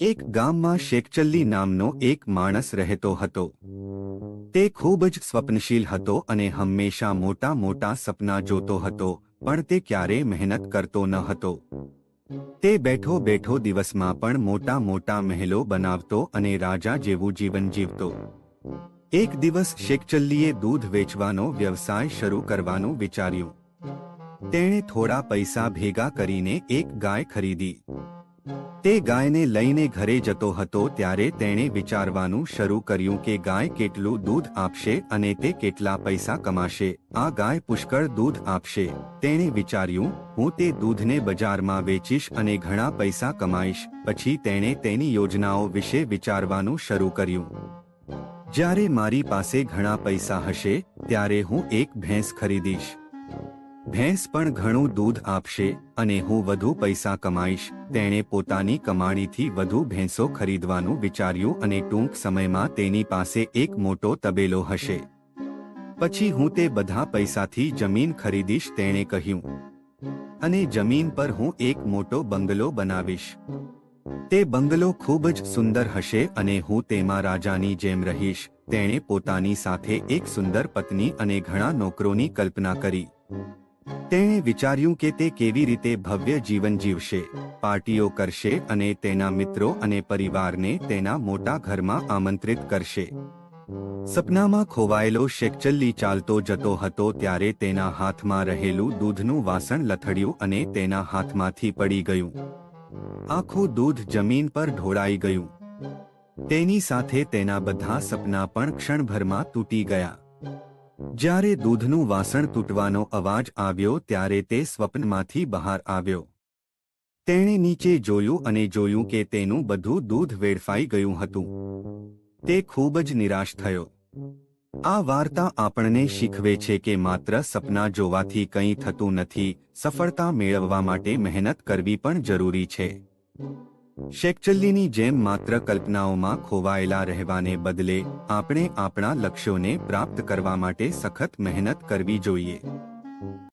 એક ગામમાં શેકચલ્લી નામનો એક માણસ રહેતો હતો. તે ખૂબ જ સ્વપ્નશીલ હતો અને હંમેશા મોટા મોટા સપના જોતો હતો, પણ તે ક્યારેય મહેનત કરતો ન હતો. તે બેઠો બેઠો દિવસમાં પણ મોટા મોટા મહેલો બનાવતો અને રાજા જેવું જીવન જીવતો. એક દિવસ શેકચલ્લીએ દૂધ વેચવાનો વ્યવસાય શરૂ કરવાનું વિચાર્યું. તેણે થોડા પૈસા ભેગા કરીને એક ગાય ખરીદી. તે ગાયને લઈને ઘરે જતો હતો ત્યારે તેણે વિચારવાનું શરૂ કર્યું કે ગાય કેટલું દૂધ આપશે અને તે કેટલા પૈસા કમાશે. આ ગાય પુષ્કળ દૂધ આપશે. તેણે વિચાર્યું, હું તે દૂધને બજારમાં વેચીશ અને ઘણા પૈસા કમાઈશ. પછી તેણે તેની યોજનાઓ વિશે વિચારવાનું શરૂ કર્યું. જ્યારે મારી પાસે ઘણા પૈસા હશે, ત્યારે હું એક ભેંસ ખરીદીશ. ભેંસ પણ ઘણું દૂધ આપશે અને હું વધુ પૈસા કમાઈશ. તેણે પોતાની કમાણીથી વધુ ભેંસો ખરીદવાનું વિચાર્યું અને ટૂંક સમયમાં તેની પાસે એક મોટો તબેલો હશે. પછી હું તે બધા પૈસાથી જમીન ખરીદીશ, તેણે કહ્યું. અને જમીન પર હું એક મોટો બંગલો બનાવીશ. તે બંગલો ખૂબ જ સુંદર હશે અને હું તેમાં રાજાની જેમ રહીશ. તેણે પોતાની સાથે એક સુંદર પત્ની અને ઘણા નોકરોની કલ્પના કરી. તેણે વિચાર્યું કે તે કેવી રીતે ભવ્ય જીવન જીવશે. પાર્ટીઓ કરશે અને તેના મિત્રો અને પરિવારને તેના મોટા ઘરમાં આમંત્રિત કરશે. સપનામાં ખોવાયેલો શેકચલ્લી ચાલતો જતો હતો ત્યારે તેના હાથમાં રહેલું દૂધનું વાસણ લથડ્યું અને તેના હાથમાંથી પડી ગયું. આખું દૂધ જમીન પર ઢોળાઈ ગયું. તેની સાથે તેના બધા સપના પણ ક્ષણભરમાં તૂટી ગયા. જ્યારે દૂધનું વાસણ તૂટવાનો અવાજ આવ્યો ત્યારે તે સ્વપ્નમાંથી બહાર આવ્યો. તેણે નીચે જોયું અને જોયું કે તેનું બધું દૂધ વેડફાઈ ગયું હતું. તે ખૂબ જ નિરાશ થયો. આ વાર્તા આપણને શીખવે છે કે માત્ર સપના જોવાથી કંઈ થતું નથી, સફળતા મેળવવા માટે મહેનત કરવી પણ જરૂરી છે. શેકચલ્લીની જેમ માત્ર કલ્પનાઓમાં ખોવાયેલા રહેવાને બદલે આપણે આપણા લક્ષ્યોને પ્રાપ્ત કરવા માટે સખત મહેનત કરવી જોઈએ.